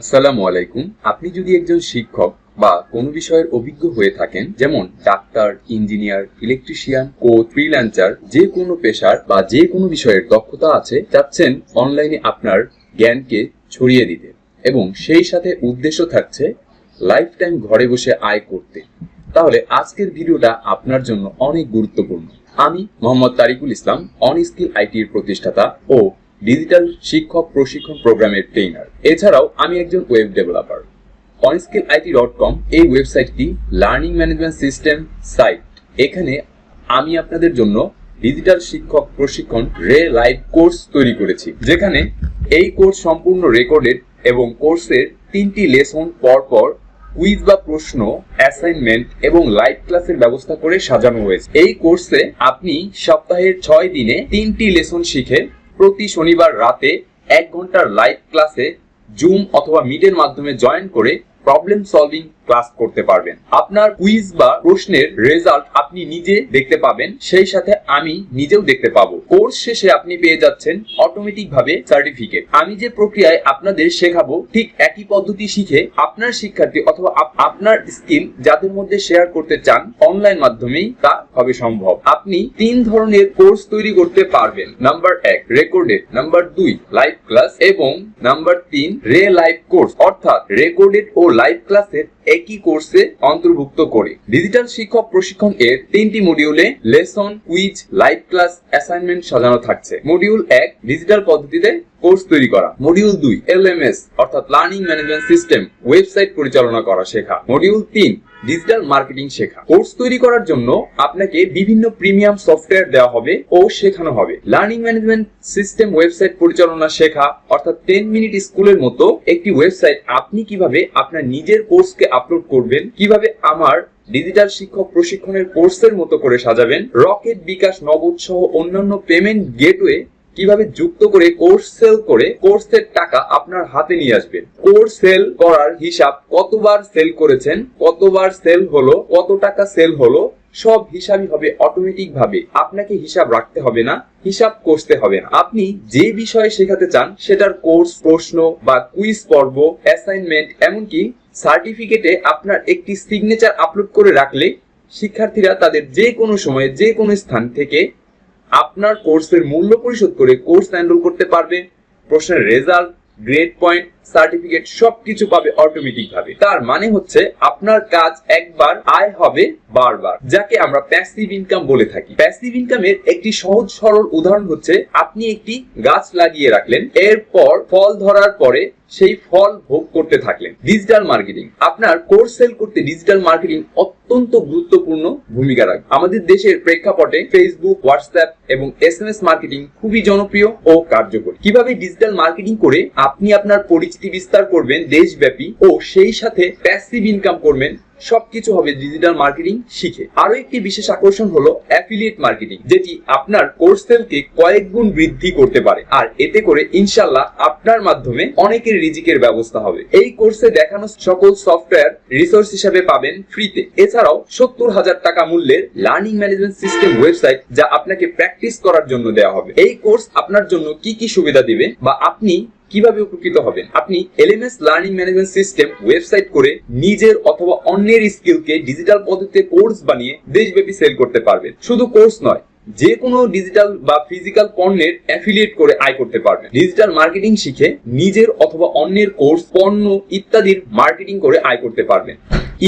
আসসালামু আলাইকুম। আপনি যদি একজন শিক্ষক বা কোনো বিষয়ের অভিজ্ঞ হয়ে থাকেন, যেমন doctor, engineer, electrician coach freelancer, যে কোনো পেশার বা যে কোনো বিষয়ের দক্ষতা আছে, চাচ্ছেন অনলাইনে আপনার জ্ঞানকে ছড়িয়ে দিতে এবং সেই সাথে উদ্দেশ্য থাকছে লাইফ টাইম ঘরে বসে আয় করতে। তাহলে আজকের ভিডিওটা আপনার জন্য অনেক গুরুত্বপূর্ণ। আমি মোহাম্মদ তারিকুল ইসলাম, অন স্কিল আইটির প্রতিষ্ঠাতা ও ডিজিটাল শিক্ষক প্রশিক্ষণ প্রোগ্রামের ট্রেনার এছাড়াও আমি একজন web developer on skill IT dot com এই ওয়েবসাইটটি লার্নিং ম্যানেজমেন্ট সিস্টেম সাইট এখানে আমি আপনাদের জন্য ডিজিটাল শিক্ষক প্রশিক্ষণ রে লাইভ কোর্স তৈরি করেছি, যেখানে এই কোর্স সম্পূর্ণ রেকর্ডেড এবং কোর্সের তিনটি লেসন পর পর কুইজ বা প্রশ্ন অ্যাসাইনমেন্ট এবং লাইভ ক্লাসের ব্যবস্থা করে সাজানো হয়েছে। এই কোর্সে আপনি সপ্তাহের ছয় দিনে তিনটি লেসন শিখে প্রতি শনিবার রাতে এক ঘণ্টার লাইভ ক্লাসে জুম অথবা মিডের মাধ্যমে জয়েন করে প্রবলেম সলভিং ক্লাস করতে পারবেন। আপনার কুইজ বা প্রশ্নের রেজাল্ট আপনি নিজে দেখতে পাবেন, সেই সাথে আমি নিজেও দেখতে পাবো। কোর্স শেষে আপনি পেয়ে যাচ্ছেন অটোমেটিক ভাবে সার্টিফিকেট আমি যে প্রক্রিয়ায় আপনাদের শেখাবো, ঠিক একই পদ্ধতি শিখে আপনার শিক্ষার্থী অথবা আপ- আপনার স্কিল যাদের মধ্যে শেয়ার করতে চান অনলাইন মাধ্যমেই তা হবে সম্ভব। আপনি তিন ধরনের কোর্স তৈরি করতে পারবেন। নাম্বার এক রেকর্ডেড নাম্বার দুই লাইভ ক্লাস এবং নাম্বার তিন রে লাইভ কোর্স অর্থাৎ রেকর্ডেড ও লাইভ ক্লাসের একই কোর্সে অন্তর্ভুক্ত করে। ডিজিটাল শিক্ষক প্রশিক্ষণ এর তিনটি মডিউলে lesson quiz live class assignment সাজানো থাকছে। মডিউল এক ডিজিটাল পদ্ধতিতে কোর্স তৈরি করা। মডিউল দুই এল এম এস অর্থাৎ লার্নিং ম্যানেজমেন্ট সিস্টেম, ওয়েবসাইট পরিচালনা করা শেখা। মডিউল তিন, ডিজিটাল মার্কেটিং শেখা। কোর্স তৈরি করার জন্য আপনাকে বিভিন্ন প্রিমিয়াম সফটওয়্যার দেওয়া হবে ও শেখানো হবে। লার্নিং ম্যানেজমেন্ট সিস্টেম ওয়েবসাইট পরিচালনা শেখা, অর্থাৎ টেন মিনিট স্কুলের মতো একটি ওয়েবসাইট আপনি কীভাবে আপনার নিজের কোর্সকে আপলোড করবেন, কীভাবে আমার ডিজিটাল শিক্ষক প্রশিক্ষণের কোর্সের মতো করে সাজাবেন, রকেট বিকাশ নগদ সহ অন্যান্য পেমেন্ট গেটওয়ে কীভাবে যুক্ত করে কোর্স সেল করে কোর্সের টাকা আপনার হাতে নিয়ে আসবেন? কোর্স সেল করার হিসাব কতবার সেল করেছেন? কতবার সেল হলো? কত টাকা সেল হলো? সব হিসাবই হবে অটোমেটিক ভাবে। আপনাকে হিসাব রাখতে হবে না, হিসাব করতে হবে না। আপনি যে বিষয়ে শেখাতে চান, সেটার কোর্স প্রশ্ন বা কুইজ পর্ব অ্যাসাইনমেন্ট এমনকি সার্টিফিকেটে আপনার একটি সিগনেচার আপলোড করে রাখলে শিক্ষার্থীরা তাদের যে কোনো সময়ে, যে কোনো স্থান থেকে আপনার কোর্সের মূল্য পরিশোধ করে কোর্স এনরোল করতে পারবে। প্রশ্নের রেজাল্ট, গ্রেড পয়েন্ট, সার্টিফিকেট সবকিছু পাবে অটোমেটিক ভাবে তার মানে হচ্ছে আপনার কাজ একবার আয় হবে বারবার। যাকে আমরা প্যাসিভ ইনকাম বলে থাকি। প্যাসিভ ইনকামের একটি সহজ সরল উদাহরণ হচ্ছে আপনি একটি গাছ লাগিয়ে রাখলেন, এরপর ফল ধরার পরে সেই ফল ভোগ করতে থাকলেন। ডিজিটাল মার্কেটিং আপনার কোর্স সেল করতে ডিজিটাল মার্কেটিং অত্যন্ত গুরুত্বপূর্ণ ভূমিকা রাখবে। আমাদের দেশের প্রেক্ষাপটে ফেসবুক হোয়াটসঅ্যাপ এবং এস এম এস মার্কেটিং খুবই জনপ্রিয় ও কার্যকরী। কীভাবে ডিজিটাল মার্কেটিং করে আপনি আপনার পরিচিতি বিস্তার করবেন দেশব্যাপী ও সেই সাথে প্যাসিভ ইনকাম করবেন সবকিছু হবে ডিজিটাল মার্কেটিং শিখে। আরও একটি বিশেষ আকর্ষণ হলো অ্যাফিলিয়েট মার্কেটিং যেটি আপনার কোর্স সেলকে কয়েক গুণ বৃদ্ধি করতে পারে। আর এতে করে ইনশাল্লাহ আপনার মাধ্যমে অনেকের রিজিকের ব্যবস্থা হবে। এই কোর্সে দেখানো সকল সফটওয়্যার রিসোর্স হিসেবে পাবেন ফ্রিতে এছাড়াও সত্তর হাজার টাকা মূল্যের লার্নিং ম্যানেজমেন্ট সিস্টেম ওয়েবসাইট যা আপনাকে প্র্যাকটিস করার জন্য দেওয়া হবে। এই কোর্স আপনার জন্য কি কি সুবিধা দিবে বা আপনি কীভাবে উপকৃত হবেন? আপনি LMS learning management system website করে নিজের অথবা অন্যের স্কিলকে ডিজিটাল পদ্ধতিতে কোর্স বানিয়ে দেশব্যাপী সেল করতে পারবেন। শুধু কোর্স নয় যে কোনো ডিজিটাল বা ফিজিক্যাল পণ্যের অ্যাফিলিয়েট করে আয় করতে পারবেন। ডিজিটাল মার্কেটিং শিখে নিজের অথবা অন্যের কোর্স পণ্য ইত্যাদির মার্কেটিং করে আয় করতে পারবেন।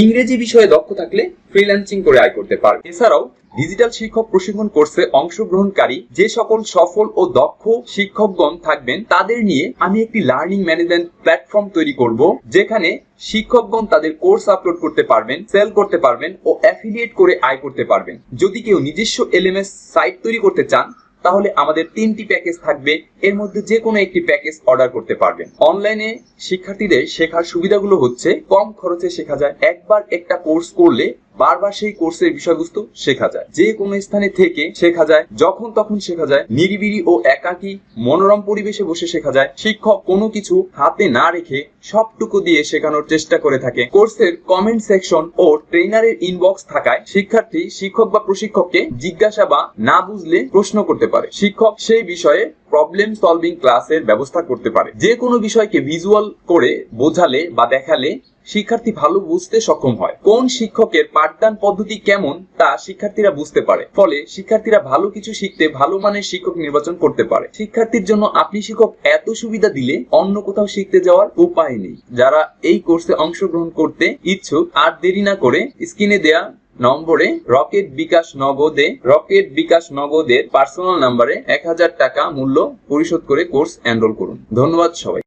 ইংরেজি বিষয়ে দক্ষ থাকলে ফ্রিল্যান্সিং করে আয় করতে পারবেন। এছাড়াও ডিজিটাল শিক্ষক প্রশিক্ষণ কোর্সে অংশগ্রহণকারী যে সকল সফল ও দক্ষ শিক্ষকগণ থাকবেন, তাদের নিয়ে আমি একটি লার্নিং ম্যানেজমেন্ট প্ল্যাটফর্ম তৈরি করব, যেখানে শিক্ষকগণ তাদের কোর্স আপলোড করতে পারবেন সেল করতে পারবেন ও অ্যাফিলিয়েট করে আয় করতে পারবেন। যদি কেউ নিজস্ব এলএমএস সাইট তৈরি করতে চান, তাহলে আমাদের তিনটি প্যাকেজ থাকবে। এর মধ্যে যে কোনো একটি প্যাকেজ অর্ডার করতে পারবেন। অনলাইনে শিক্ষার্থীদের শেখার সুবিধাগুলো হচ্ছে, কম খরচে শেখা যায়। একবার একটা কোর্স করলে বারবার সেই কোর্সের বিষয়বস্তু শেখা যায়। যে কোনো স্থানে থেকে শেখা যায়, যখন তখন শেখা যায়। নিরিবিলি ও একাকী, মনোরম পরিবেশে বসে শেখা যায়। শিক্ষক কোনো কিছু হাতে না রেখে সবটুকু দিয়ে শেখানোর চেষ্টা করে থাকে। কোর্সের কমেন্ট সেকশন ও ট্রেনারের ইনবক্স থাকায় শিক্ষার্থী, শিক্ষক বা প্রশিক্ষককে জিজ্ঞাসা বা না বুঝলে প্রশ্ন করতে পারে। শিক্ষক সেই বিষয়ে প্রবলেম সলভিং ক্লাসের ব্যবস্থা করতে পারে। যে কোনো বিষয়কে ভিজুয়াল করে বোঝালে বা দেখালে শিক্ষার্থী ভালো বুঝতে সক্ষম হয়। কোন শিক্ষকের পাঠদান পদ্ধতি কেমন তা শিক্ষার্থীরা বুঝতে পারে। ফলে শিক্ষার্থীরা ভালো কিছু শিখতে ভালো মানের শিক্ষক নির্বাচন করতে পারে। শিক্ষার্থীর জন্য আপনি শিক্ষক এত সুবিধা দিলে অন্য কোথাও শিখতে যাওয়ার উপায় নেই। যারা এই কোর্সে অংশগ্রহণ করতে ইচ্ছুক, আর দেরি না করে স্ক্রিনে দেয়া নম্বরে রকেট বিকাশ নগদে, রকেট বিকাশ নগদের পার্সোনাল নাম্বারে এক হাজার টাকা মূল্য পরিশোধ করে কোর্স এনরোল করুন। ধন্যবাদ সবাই